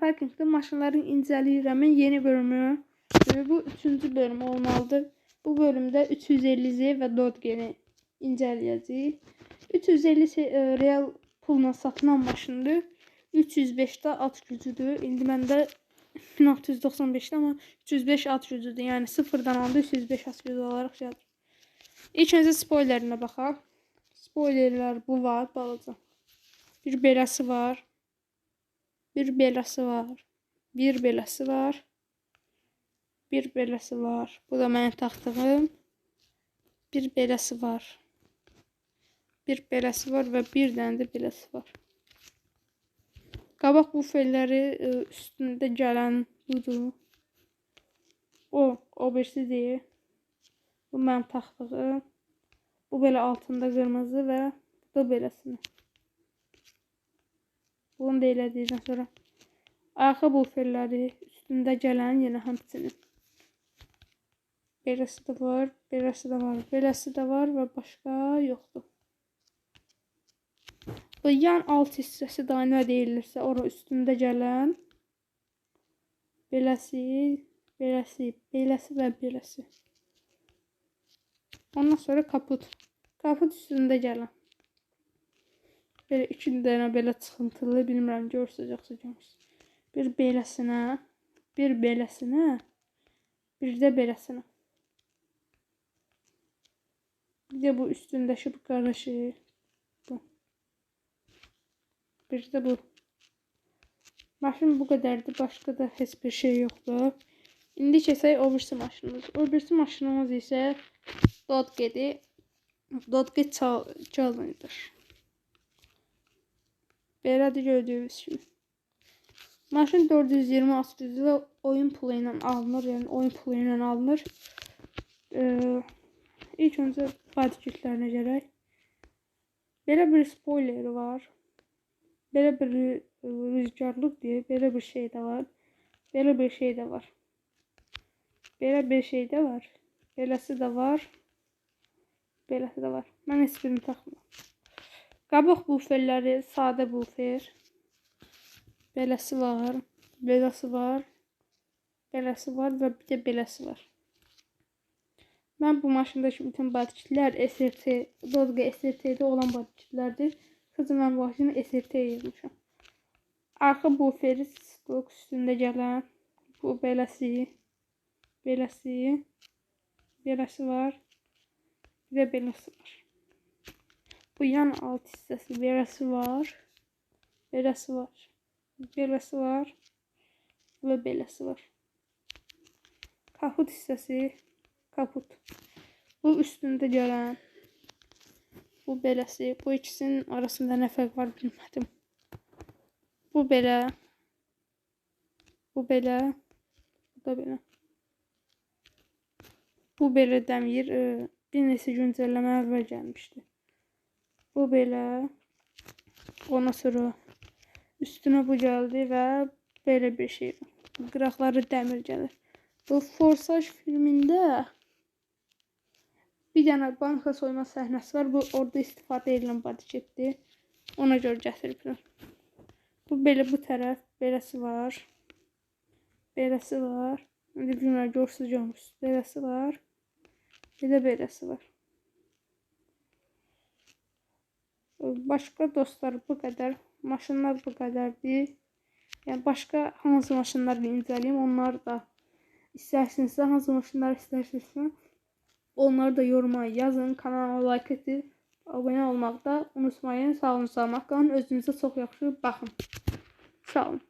Parkingdə maşınların incələyirəmin yeni bölümü. Bu üçüncü bölüm olmalıdır. Bu bölümdə 350Z və Dodge-ni incələyəcəyik. 350 se- e, real pulla satılan maşındır. 305-də at gücüdür. İndi məndə 1695-də amma 305 at gücüdür. Yəni sıfırdan aldı 305 at gücü olaraq gəlir. İlk öncə spoilerinə baxaq. Spoilerlər bu var, balaca. Bir beləsi var. Bir beləsi var. Bir beləsi var. Bir beləsi var. Bu da mənim taxtığım. Bir beləsi var. Bir beləsi var və bir dənə də beləsi var. Qabaq bufelləri e, üstündə gələn budur. O, o birisi deyil. Bu mənim taxtığım. Bu belə altında qırmızı və bu da beləsini. Bunu da elədikdən sonra arxa buferləri üstündə gələn yenə həmçinin. Beləsi də var, beləsi də var, beləsi də var və başqa yoxdur. Bu yan alt hissəsi də nə deyilirsə, ora üstündə gələn beləsi, beləsi, beləsi və beləsi. Ondan sonra kaput. Kaput üstündə gələn. Belə iki dənə belə çıxıntılı, bilmirəm görsəz yoxsa görmürsüz. Bir beləsinə, bir beləsinə, bir də beləsinə. Bir də bu üstündəki bu qara şey. Bu. Bir də bu. Maşın bu qədərdir. Başqa da heç bir şey yoxdur. İndi keçək birisi maşınımız. Birisi maşınımız isə Dodge-dir. Dodge Challenger. Belədir gördüyünüz kimi. Maşın 420 at gücü və oyun pulu ilə alınır. Yəni oyun pulu ilə alınır. Ee, ilk öncə body kitlərinə gələk. Belə bir spoileri var. Belə bir rü- rüzgarlıq deyə belə bir şey də var. Belə bir şey də var. Belə bir şey də var. Beləsi də var. Beləsi də var. Mən heç birini taxmıram. Qabaq buferləri sadə bufer. Beləsi var. Beləsi var. Beləsi var və bir də beləsi var. Mən bu maşındakı bütün batiklər SRT, Dodge SRT-də olan batiklərdir. Kızım mən bu maşını SRT yazmışam. Arxa buferi stok üstündə gələn bu beləsi, beləsi, beləsi var. Bir də beləsi var. Bu yan alt hissəsi beləsi var. Beləsi var. Beləsi var. Və beləsi var. Kaput hissəsi kaput. Bu üstündə gələn bu beləsi. Bu ikisinin arasında nə fərq var bilmədim. Bu belə. Bu belə. Bu da belə. Bu belə dəmir e, bir neçə güncəlləmə əvvəl gəlmişdi. Bu belə. Ondan sonra üstünə bu gəldi və belə bir şey. Qıraqları dəmir gəlir. Bu Forsaj filmində bir dənə banka soyma səhnəsi var. Bu orada istifadə edilən badiketdir. Ona görə gətiriblər. Bu belə bu tərəf beləsi var. Beləsi var. İndi bilmirəm görsüz görmürsüz. Beləsi var. Bir də beləsi var. Başqa dostlar bu qədər. Maşınlar bu qədərdir. Yəni başqa hansı maşınları incələyim, onları da istərsinizsə, hansı maşınları istərsinizsə, onları da yoruma yazın, kanalıma like edin, abunə olmaqda unutmayın. Sağ olun, salamat qalın. Özünüzə çox yaxşı baxın. Sağ olun.